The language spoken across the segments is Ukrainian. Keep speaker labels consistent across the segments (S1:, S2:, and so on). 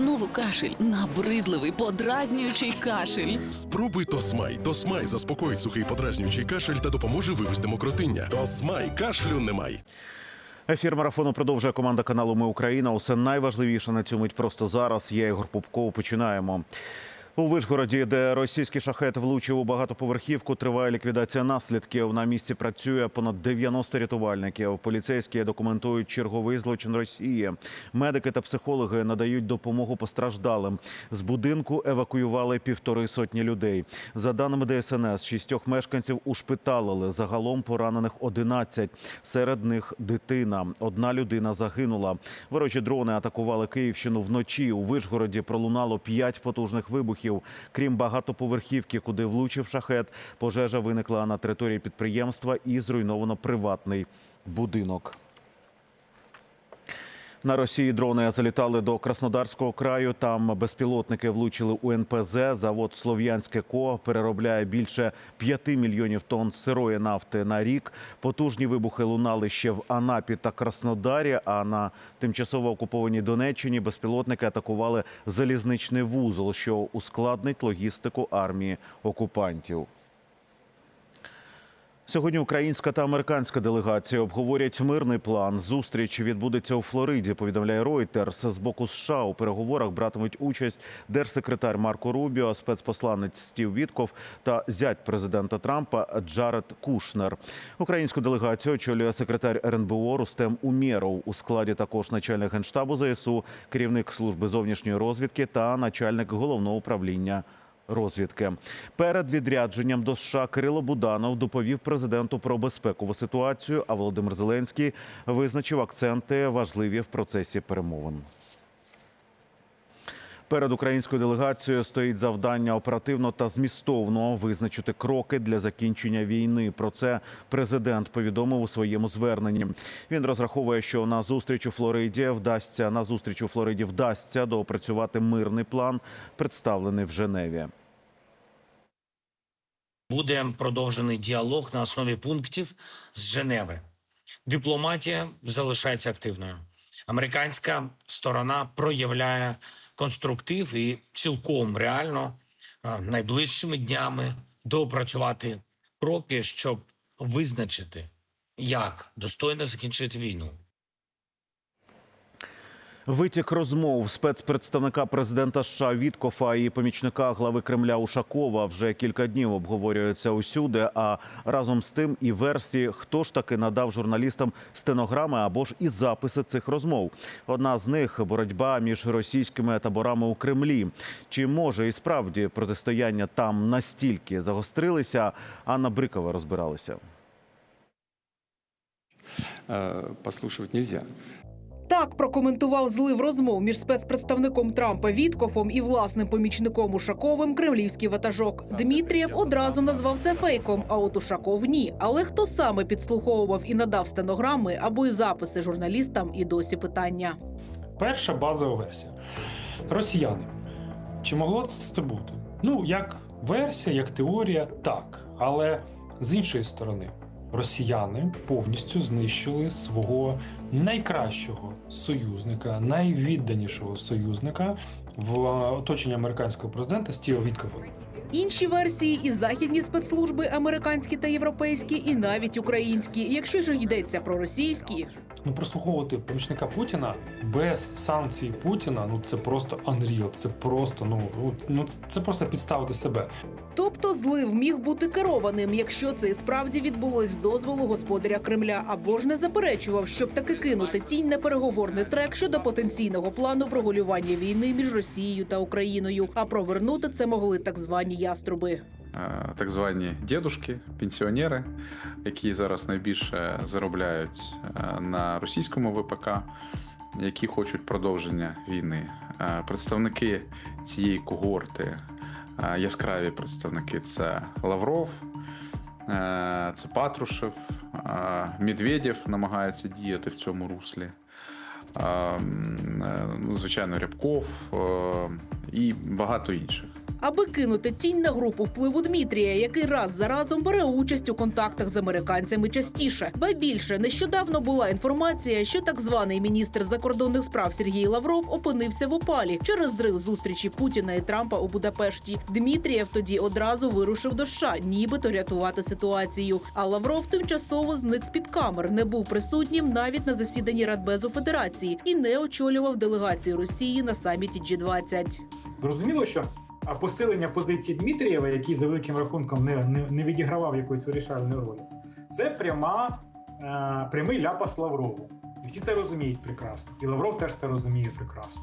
S1: Знову кашель, набридливий, подразнюючий кашель.
S2: Спробуй Тосмай. Тосмай заспокоїть сухий подразнюючий кашель та допоможе вивести мокротиння. Тосмай кашлю немає.
S3: Ефір марафону продовжує команда каналу Ми Україна. Усе найважливіше на цю мить просто зараз. Я Ігор Пупков. Починаємо. У Вишгороді, де російський шахет влучив у багатоповерхівку, триває ліквідація наслідків. На місці працює понад 90 рятувальників. Поліцейські документують черговий злочин Росії. Медики та психологи надають допомогу постраждалим. З будинку евакуювали півтори сотні людей. За даними ДСНС, шістьох мешканців ушпиталили. Загалом поранених 11. Серед них дитина. Одна людина загинула. Ворожі дрони атакували Київщину вночі. У Вишгороді пролунало п'ять потужних вибухів. Крім багатоповерхівки, куди влучив шахет, пожежа виникла на території підприємства і зруйновано приватний будинок. На Росії дрони залітали до Краснодарського краю. Там безпілотники влучили у НПЗ. Завод Слов'янське ко переробляє більше 5 мільйонів тонн сирої нафти на рік. Потужні вибухи лунали ще в Анапі та Краснодарі. А на тимчасово окупованій Донеччині безпілотники атакували залізничний вузол, що ускладнить логістику армії окупантів. Сьогодні українська та американська делегація обговорять мирний план. Зустріч відбудеться у Флориді. Повідомляє Reuters. З боку США у переговорах братимуть участь держсекретар Марко Рубіо, спецпосланець Стів Вітков та зять президента Трампа Джаред Кушнер. Українську делегацію очолює секретар РНБО Рустем Умєров. У складі також начальник генштабу ЗСУ, керівник служби зовнішньої розвідки та начальник головного управління розвідки. Перед відрядженням до США Кирило Буданов доповів президенту про безпекову ситуацію. А Володимир Зеленський визначив акценти важливі в процесі перемовин. Перед українською делегацією стоїть завдання оперативно та змістовно визначити кроки для закінчення війни. Про це президент повідомив у своєму зверненні. Він розраховує, що на зустріч у Флориді вдасться на зустріч у Флориді вдасться доопрацювати мирний план, представлений в Женеві.
S4: Буде продовжений діалог на основі пунктів з Женеви. Дипломатія залишається активною. Американська сторона проявляє конструктив і цілком реально найближчими днями доопрацювати кроки, щоб визначити, як достойно закінчити війну.
S3: Витік розмов спецпредставника президента США Віткофа і помічника глави Кремля Ушакова вже кілька днів обговорюються усюди. А разом з тим і версії, хто ж таки надав журналістам стенограми або ж і записи цих розмов. Одна з них боротьба між російськими таборами у Кремлі. Чи може і справді протистояння там настільки загострилися? Анна Брикова розбиралася.
S5: э, послушивать нельзя.
S6: Так прокоментував злив розмов між спецпредставником Трампа Віткофом і власним помічником Ушаковим кремлівський ватажок. Дмитрієв одразу назвав це фейком, а от Ушаков ні. Але хто саме підслуховував і надав стенограми або й записи журналістам, і досі питання.
S7: Перша базова версія. Росіяни. Чи могло це бути? Ну, як версія, як теорія, так. Але з іншої сторони, росіяни повністю знищили свого найкращого союзника, найвідданішого союзника в оточенні американського президента Стіва Віткова.
S6: Інші версії і західні спецслужби, американські та європейські, і навіть українські. Якщо ж йдеться про російські,
S7: Ну, прослуховувати помічника Путіна без санкцій Путіна, ну це просто unreal, це просто ну, ну, ну це просто підставити себе.
S6: Тобто злив міг бути керованим, якщо це і справді відбулось з дозволу господаря Кремля, або ж не заперечував, щоб таки кинути тінь на переговорний трек щодо потенційного плану врегулювання війни між Росією та Україною. А провернути це могли так звані яструби.
S5: Е, Так звані дідушки, пенсіонери, які зараз найбільше заробляють е, на російському ВПК, які хочуть продовження війни. Е, Представники цієї когорти, яскраві представники це Лавров, це Патрушев, Медведєв намагається діяти в цьому руслі. Звичайно, Рябков і багато інших.
S6: Аби кинути тінь на групу впливу Дмитрія, який раз за разом бере участь у контактах з американцями частіше. Ба більше нещодавно була інформація, що так званий міністр закордонних справ Сергій Лавров опинився в опалі через зрив зустрічі Путіна і Трампа у Будапешті. Дмитрієв тоді одразу вирушив до США, нібито рятувати ситуацію. А Лавров тимчасово зник з під камер, не був присутнім навіть на засіданні Радбезу Федерації і не очолював делегацію Росії на саміті G20.
S8: Зрозуміло, що а, посилення позиції Дмитрієва, який за великим рахунком не, не, не відігравав якоїсь вирішальної ролі, це пряма, е, прямий ляпас Лаврову. І всі це розуміють прекрасно. І Лавров теж це розуміє прекрасно.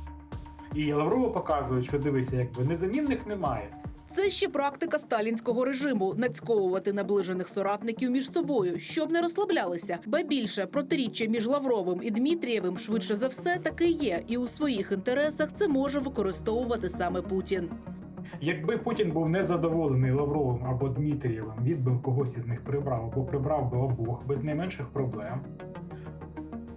S8: І Лаврову показують, що дивися, якби незамінних немає.
S6: Це ще практика сталінського режиму нацьковувати наближених соратників між собою, щоб не розслаблялися. Ба більше протиріччя між Лавровим і Дмитрієвим швидше за все таки є, і у своїх інтересах це може використовувати саме Путін.
S8: Якби Путін був незадоволений Лавровим або Дмитрієвим, він би когось із них прибрав або прибрав би обох без найменших проблем.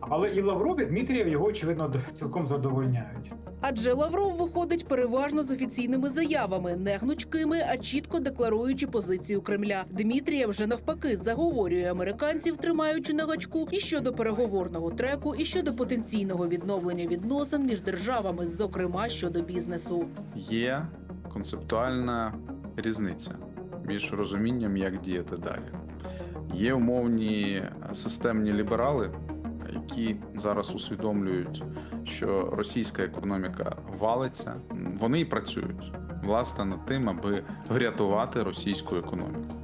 S8: Але і Лавров, і Дмитрієв його, очевидно, цілком задовольняють.
S6: Адже Лавров виходить переважно з офіційними заявами, не гнучкими, а чітко декларуючи позицію Кремля. Дмитрієв вже навпаки заговорює американців, тримаючи на гачку і щодо переговорного треку, і щодо потенційного відновлення відносин між державами, зокрема щодо бізнесу.
S5: Є концептуальна різниця між розумінням, як діяти далі. Є умовні системні ліберали, які зараз усвідомлюють, що російська економіка валиться. Вони і працюють власне над тим, аби врятувати російську економіку.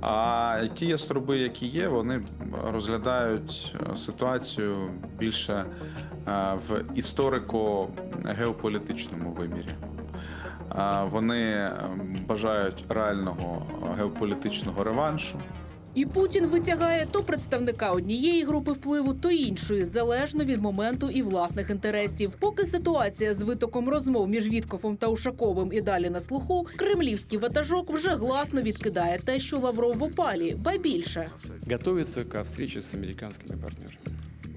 S5: А ті яструби, які є, вони розглядають ситуацію більше е, в історико-геополітичному вимірі. А, Вони ем, бажають реального геополітичного реваншу.
S6: І Путін витягає то представника однієї групи впливу, то іншої, залежно від моменту і власних інтересів. Поки ситуація з витоком розмов між Віткофом та Ушаковим і далі на слуху, кремлівський ватажок вже гласно відкидає те, що Лавров в опалі, ба більше.
S9: готовится ко встрече с американскими партнерами.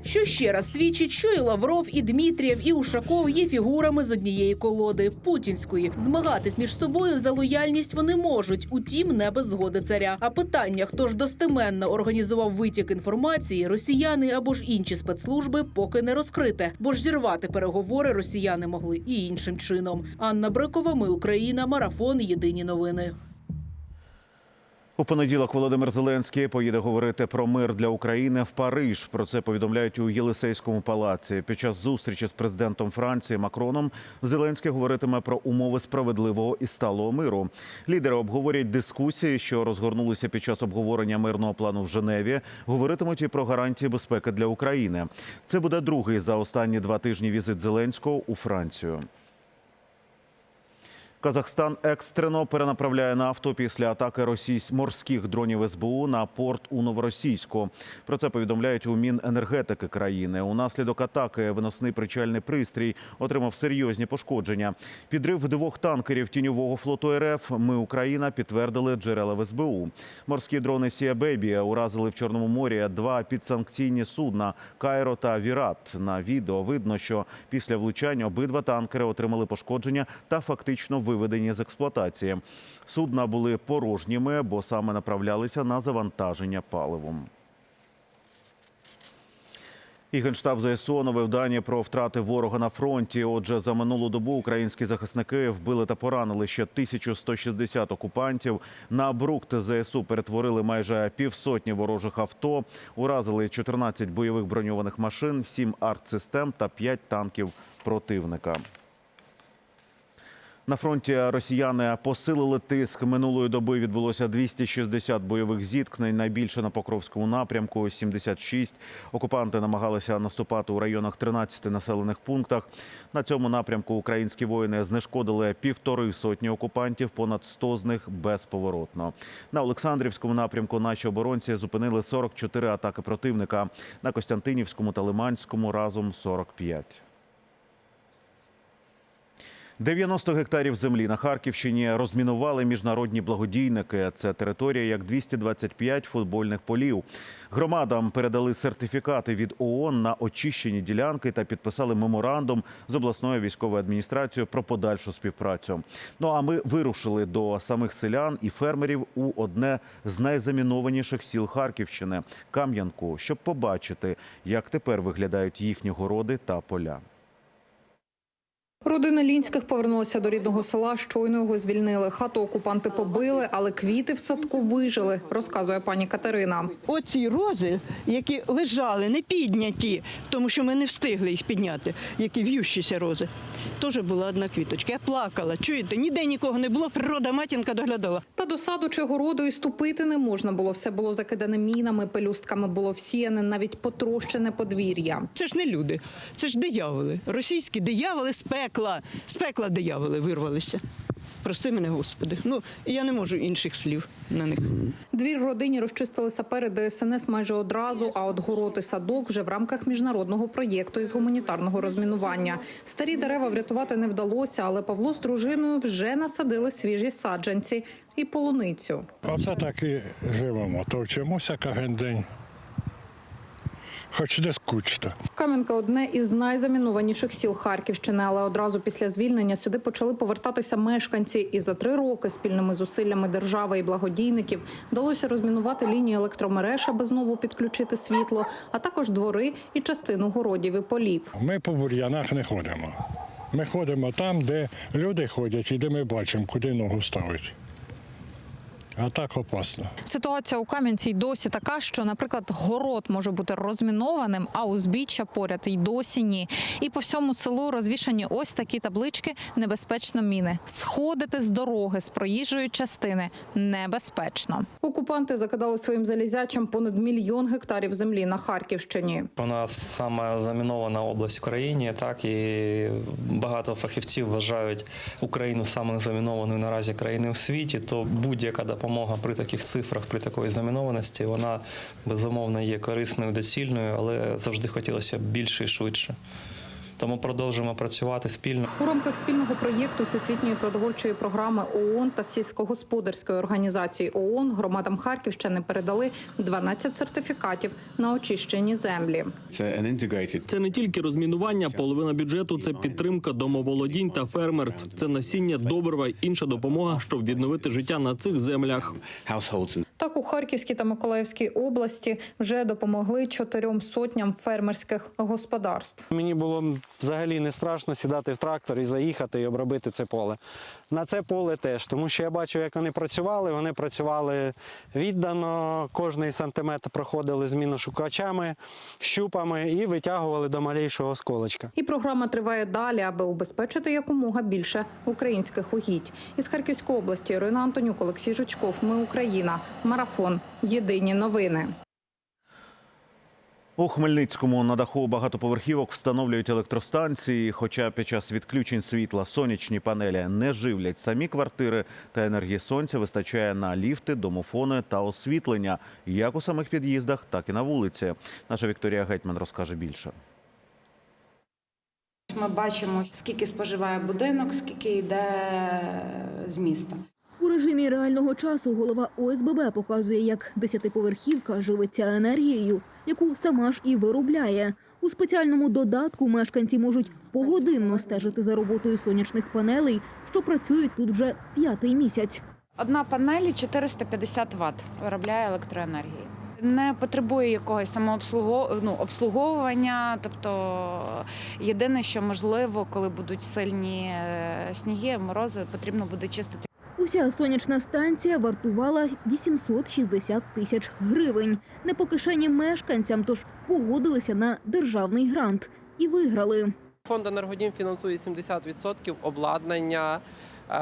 S6: Що ще раз свідчить, що і Лавров, і Дмитрієв, і Ушаков є фігурами з однієї колоди путінської. Змагатись між собою за лояльність вони можуть, утім, не без згоди царя. А питання, хто ж достеменно організував витік інформації, росіяни або ж інші спецслужби, поки не розкрите, бо ж зірвати переговори росіяни могли і іншим чином. Анна Брикова, ми Україна, марафон. Єдині новини.
S3: У понеділок Володимир Зеленський поїде говорити про мир для України в Париж. Про це повідомляють у Єлисейському палаці. Під час зустрічі з президентом Франції Макроном Зеленський говоритиме про умови справедливого і сталого миру. Лідери обговорять дискусії, що розгорнулися під час обговорення мирного плану в Женеві. Говоритимуть і про гарантії безпеки для України. Це буде другий за останні два тижні візит Зеленського у Францію. Казахстан екстрено перенаправляє нафту після атаки російсь морських дронів СБУ на порт у Новоросійську. Про це повідомляють у Міненергетики країни. Унаслідок атаки виносний причальний пристрій отримав серйозні пошкодження. Підрив двох танкерів тіньового флоту РФ. Ми Україна підтвердили джерела в СБУ. Морські дрони Сія Бебі уразили в Чорному морі два підсанкційні судна Кайро та Вірат. На відео видно, що після влучання обидва танкери отримали пошкодження та фактично виведені з експлуатації. Судна були порожніми, бо саме направлялися на завантаження паливом. І Генштаб ЗСУ оновив дані про втрати ворога на фронті. Отже, за минулу добу українські захисники вбили та поранили ще 1160 окупантів. На брукт ЗСУ перетворили майже півсотні ворожих авто, уразили 14 бойових броньованих машин, 7 артсистем та 5 танків противника. На фронті росіяни посилили тиск. Минулої доби відбулося 260 бойових зіткнень. Найбільше на Покровському напрямку 76. Окупанти намагалися наступати у районах 13 населених пунктах. На цьому напрямку українські воїни знешкодили півтори сотні окупантів, понад 100 з них безповоротно. На Олександрівському напрямку наші оборонці зупинили 44 атаки противника. На Костянтинівському та Лиманському разом 45. 90 гектарів землі на Харківщині розмінували міжнародні благодійники. Це територія як 225 футбольних полів. Громадам передали сертифікати від ООН на очищені ділянки та підписали меморандум з обласною військовою адміністрацією про подальшу співпрацю. Ну а ми вирушили до самих селян і фермерів у одне з найзамінованіших сіл Харківщини Кам'янку, щоб побачити, як тепер виглядають їхні городи та поля.
S10: Родина Лінських повернулася до рідного села. Щойно його звільнили. Хату окупанти побили, але квіти в садку вижили, розказує пані Катерина.
S11: Оці рози, які лежали, не підняті, тому що ми не встигли їх підняти, які в'ющіся рози. Теж була одна квіточка. Я плакала. Чуєте, ніде нікого не було. Природа матінка доглядала.
S10: Та до саду чи городу і ступити не можна було. Все було закидане мінами, пелюстками було всіяне, навіть потрощене подвір'я.
S11: Це ж не люди, це ж дияволи. Російські дияволи з пекла. З пекла дияволи вирвалися. Прости мене, Господи. Ну, я не можу інших слів на них.
S10: Двір родині розчистили сапери ДСНС майже одразу. А от город і садок вже в рамках міжнародного проєкту із гуманітарного розмінування. Старі дерева врятувати не вдалося, але Павло з дружиною вже насадили свіжі саджанці і полуницю.
S12: Оце так і живемо. Товчемося кожен день. Хоч не скучно.
S10: Кам'янка одне із найзамінованіших сіл Харківщини, але одразу після звільнення сюди почали повертатися мешканці. І за три роки спільними зусиллями держави і благодійників вдалося розмінувати лінії електромереж, аби знову підключити світло, а також двори і частину городів і полів.
S12: Ми по бур'янах не ходимо. Ми ходимо там, де люди ходять і де ми бачимо, куди ногу ставити. А так опасно.
S10: Ситуація у Кам'янці й досі така, що, наприклад, город може бути розмінованим, а узбіччя поряд й досі ні. І по всьому селу розвішані ось такі таблички небезпечно міни. Сходити з дороги з проїжджої частини небезпечно. Окупанти закидали своїм залізячам понад мільйон гектарів землі на Харківщині.
S13: У нас саме замінована область в країні, так і багато фахівців вважають Україну саме замінованою наразі країною у світі. То будь-яка допомога при таких цифрах, при такої замінованості, вона безумовно є корисною, доцільною, але завжди хотілося б більше і швидше. Тому продовжуємо працювати спільно.
S10: У рамках спільного проєкту Всесвітньої продовольчої програми ООН та сільськогосподарської організації ООН громадам Харківщини передали 12 сертифікатів на очищені землі.
S14: Це не тільки розмінування, половина бюджету це підтримка домоволодінь та фермерств. Це насіння, добрива й інша допомога, щоб відновити життя на цих землях.
S10: Так у Харківській та Миколаївській області вже допомогли чотирьом сотням фермерських господарств.
S15: Мені було взагалі не страшно сідати в трактор і заїхати і обробити це поле. На це поле теж, тому що я бачив, як вони працювали. Вони працювали віддано, кожний сантиметр проходили зміношукачами, щупами і витягували до малейшого осколочка.
S10: І програма триває далі, аби убезпечити якомога більше українських угідь. Із Харківської області Ірина Антонюк, Олексій Жучков. Ми Україна. Марафон. Єдині новини.
S3: У Хмельницькому на даху багатоповерхівок встановлюють електростанції. Хоча під час відключень світла сонячні панелі не живлять самі квартири, та енергії сонця вистачає на ліфти, домофони та освітлення, як у самих під'їздах, так і на вулиці. Наша Вікторія Гетьман розкаже більше.
S16: Ми бачимо, скільки споживає будинок, скільки йде з міста.
S17: У режимі реального часу голова ОСББ показує, як десятиповерхівка живиться енергією, яку сама ж і виробляє. У спеціальному додатку мешканці можуть погодинно стежити за роботою сонячних панелей, що працюють тут вже п'ятий місяць.
S16: Одна панель 450 Вт виробляє електроенергії. Не потребує якогось самообслуговування, ну, обслуговування. Тобто єдине, що можливо, коли будуть сильні е, сніги, морози, потрібно буде чистити.
S17: Уся сонячна станція вартувала 860 тисяч гривень. Не по кишені мешканцям, тож погодилися на державний грант і виграли.
S18: Фонд «Енергодім» фінансує 70% обладнання е,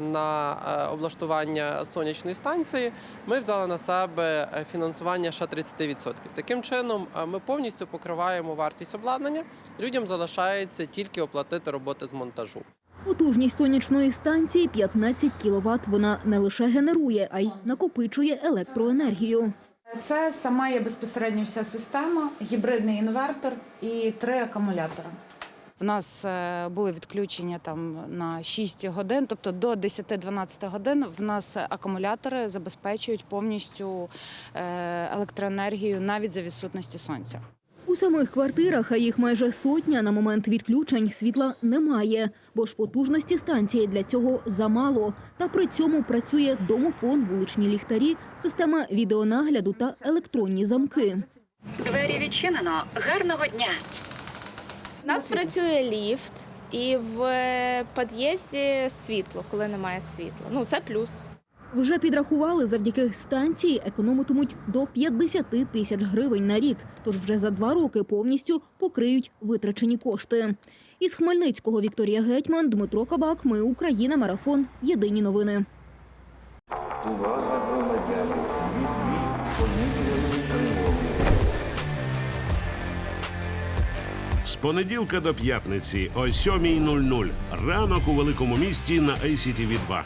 S18: на е, облаштування сонячної станції. Ми взяли на себе фінансування ще 30%. Таким чином, е, ми повністю покриваємо вартість обладнання. Людям залишається тільки оплатити роботи з монтажу.
S17: Потужність сонячної станції 15 кВт. Вона не лише генерує, а й накопичує електроенергію.
S16: Це сама є безпосередньо вся система, гібридний інвертор і три акумулятори. В нас е, були відключення там на 6 годин, тобто до 10-12 годин в нас акумулятори забезпечують повністю е, електроенергію навіть за відсутності сонця.
S17: У самих квартирах, а їх майже сотня, на момент відключень світла немає, бо ж потужності станції для цього замало. Та при цьому працює домофон, вуличні ліхтарі, система відеонагляду та електронні замки.
S19: Двері відчинено. Гарного дня.
S20: У нас працює ліфт, і в е, під'їзді світло, коли немає світла. Ну це плюс.
S17: Вже підрахували, завдяки станції економитимуть до 50 тисяч гривень на рік. Тож вже за два роки повністю покриють витрачені кошти. Із Хмельницького Вікторія Гетьман, Дмитро Кабак. Ми Україна. Марафон. Єдині новини.
S21: З понеділка до п'ятниці о 7.00. Ранок у великому місті на ICTV 2